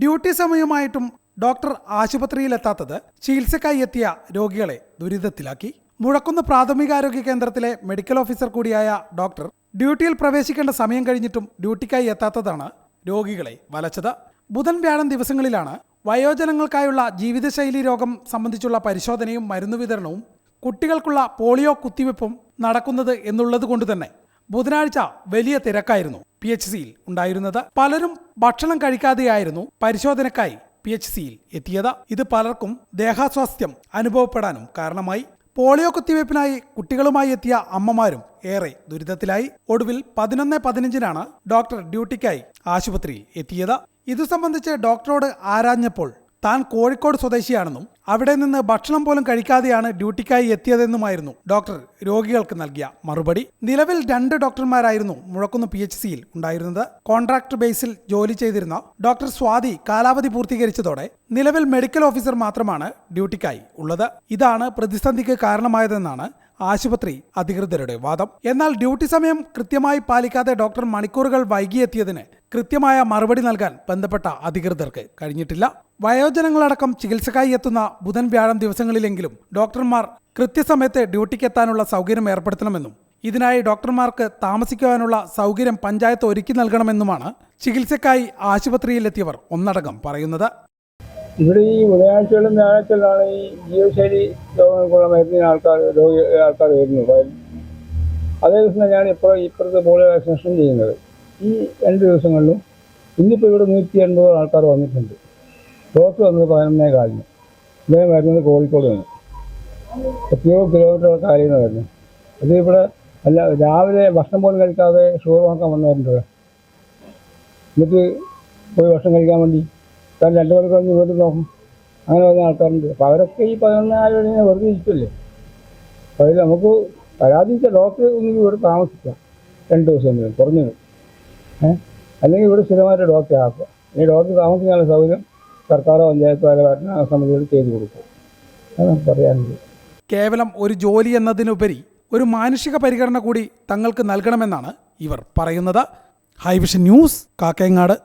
Duty സമയമായിട്ടും doctor ആശുപത്രിയിലെത്താത്തത് ചികിത്സക്കായി എത്തിയ രോഗികളെ ദുരിതത്തിലാക്കി. മുഴക്കുന്ന് പ്രാഥമികാരോഗ്യ കേന്ദ്രത്തിലെ മെഡിക്കൽ ഓഫീസർ കൂടിയായ ഡോക്ടർ ഡ്യൂട്ടിയിൽ പ്രവേശിക്കേണ്ട സമയം കഴിഞ്ഞിട്ടും ഡ്യൂട്ടിക്കായി എത്താത്തതാണ് രോഗികളെ വലച്ചത്. ബുധൻ വ്യാഴം ദിവസങ്ങളിലാണ് വയോജനങ്ങൾക്കായുള്ള ജീവിതശൈലി രോഗം സംബന്ധിച്ചുള്ള പരിശോധനയും മരുന്ന് വിതരണവും കുട്ടികൾക്കുള്ള പോളിയോ കുത്തിവെപ്പും നടക്കുന്നത് എന്നുള്ളത് കൊണ്ട് തന്നെ ബുധനാഴ്ച വലിയ തിരക്കായിരുന്നു. പി എച്ച് സിയിൽ ഉണ്ടായിരുന്നത് പലരും ഭക്ഷണം കഴിക്കാതെയായിരുന്നു പരിശോധനക്കായി പി എച്ച് സിയിൽ എത്തിയത്. ഇത് പലർക്കും ദേഹാസ്വാസ്ഥ്യം അനുഭവപ്പെടാനും കാരണമായി. പോളിയോ കുത്തിവയ്പ്പിനായി കുട്ടികളുമായി എത്തിയ അമ്മമാരും ഏറെ ദുരിതത്തിലായി. ഒടുവിൽ പതിനൊന്ന് പതിനഞ്ചിനാണ് ഡോക്ടർ ഡ്യൂട്ടിക്കായി ആശുപത്രിയിൽ എത്തിയത്. ഇതു സംബന്ധിച്ച് ഡോക്ടറോട് ആരാഞ്ഞപ്പോൾ താൻ കോഴിക്കോട് സ്വദേശിയാണെന്നും അവിടെ നിന്ന് ഭക്ഷണം പോലും കഴിക്കാതെയാണ് ഡ്യൂട്ടിക്കായി എത്തിയതെന്നുമായിരുന്നു ഡോക്ടർ രോഗികൾക്ക് നൽകിയ മറുപടി. നിലവിൽ രണ്ട് ഡോക്ടർമാരായിരുന്നു മുഴക്കുന്ന് പി എച്ച് സിയിൽ ഉണ്ടായിരുന്നത്. കോൺട്രാക്ട് ബേസിൽ ജോലി ചെയ്തിരുന്ന ഡോക്ടർ സ്വാതി കാലാവധി പൂർത്തീകരിച്ചതോടെ നിലവിൽ മെഡിക്കൽ ഓഫീസർ മാത്രമാണ് ഡ്യൂട്ടിക്കായി ഉള്ളത്. ഇതാണ് പ്രതിസന്ധിക്ക് കാരണമായതെന്നാണ് ആശുപത്രി അധികൃതരുടെ വാദം. എന്നാൽ ഡ്യൂട്ടി സമയം കൃത്യമായി പാലിക്കാതെ ഡോക്ടർ മണിക്കൂറുകൾ വൈകിയെത്തിയതിന് കൃത്യമായ മറുപടി നൽകാൻ ബന്ധപ്പെട്ട അധികൃതർക്ക് കഴിഞ്ഞിട്ടില്ല. വയോജനങ്ങളടക്കം ചികിത്സക്കായി എത്തുന്ന ബുധൻ വ്യാഴം ദിവസങ്ങളിലെങ്കിലും ഡോക്ടർമാർ കൃത്യസമയത്ത് ഡ്യൂട്ടിക്കെത്താനുള്ള സൗകര്യം ഏർപ്പെടുത്തണമെന്നും ഇതിനായി ഡോക്ടർമാർക്ക് താമസിക്കുവാനുള്ള സൗകര്യം പഞ്ചായത്ത് ഒരുക്കി നൽകണമെന്നുമാണ് ചികിത്സക്കായി ആശുപത്രിയിലെത്തിയവർ ഒന്നടങ്കം പറയുന്നത്. ഇവിടെ ഈ ബുധനാഴ്ചകളും വ്യാഴാഴ്ചകളിലാണ് ഈ ജീവശൈലി രോഗങ്ങൾക്കുള്ള മരുന്നിന് ആൾക്കാർ രോഗി ആൾക്കാർ വരുന്നത്. അതേ ദിവസം തന്നെയാണ് ഇപ്പോൾ ഇപ്പോഴത്തെ പോളിയോ വാക്സിനേഷൻ ചെയ്യുന്നത്. ഈ രണ്ട് ദിവസങ്ങളിലും ഇന്നിപ്പോൾ ഇവിടെ നൂറ്റി എൺപത് ആൾക്കാർ വന്നിട്ടുണ്ട്. ഡോക്ടർ വന്നത് പതിനൊന്നേ കാലിന്. ഇദ്ദേഹം വരുന്നത് കോഴിക്കോട് നിന്ന്. എത്രയോ കിലോമീറ്റർ കാര്യങ്ങൾ വരുന്നു. അത് ഇവിടെ അല്ല രാവിലെ ഭക്ഷണം പോലും കഴിക്കാതെ ഷുഗർ നോക്കാൻ വന്നവരുണ്ട്. എന്നിട്ട് പോയി ഭക്ഷണം കഴിക്കാൻ വേണ്ടി. കാരണം രണ്ട് മണിക്ക് കഴിഞ്ഞ് വീട്ടിൽ നോക്കും. അങ്ങനെ വരുന്ന ആൾക്കാരുണ്ട്. അപ്പോൾ അവരൊക്കെ ഈ പതിനൊന്നായിരം ഇങ്ങനെ വെറുതെ ഇരിക്കില്ലേ? അപ്പോൾ അതിൽ നമുക്ക് പരാതിച്ച ഡോക്ടർ ഒന്നും ഇവിടെ താമസിക്കാം. രണ്ട് ദിവസം കുറഞ്ഞത് അല്ലെങ്കിൽ ഇവിടെ സ്ഥിരമായിട്ട് ഡോക്ടറെ ആക്കുക ഈ ഡോക്ടർ താമസിക്കാനുള്ള സൗകര്യം സർക്കാരോ പഞ്ചായത്തോ അല്ല ഭരണ സമിതികൾ ചെയ്തു കൊടുക്കും. പറയാനുള്ളത്. കേവലം ഒരു ജോലി എന്നതിനുപരി ഒരു മാനുഷിക പരിഗണന കൂടി തങ്ങൾക്ക് നൽകണമെന്നാണ് ഇവർ പറയുന്നത്. High vision news Kakkayangad.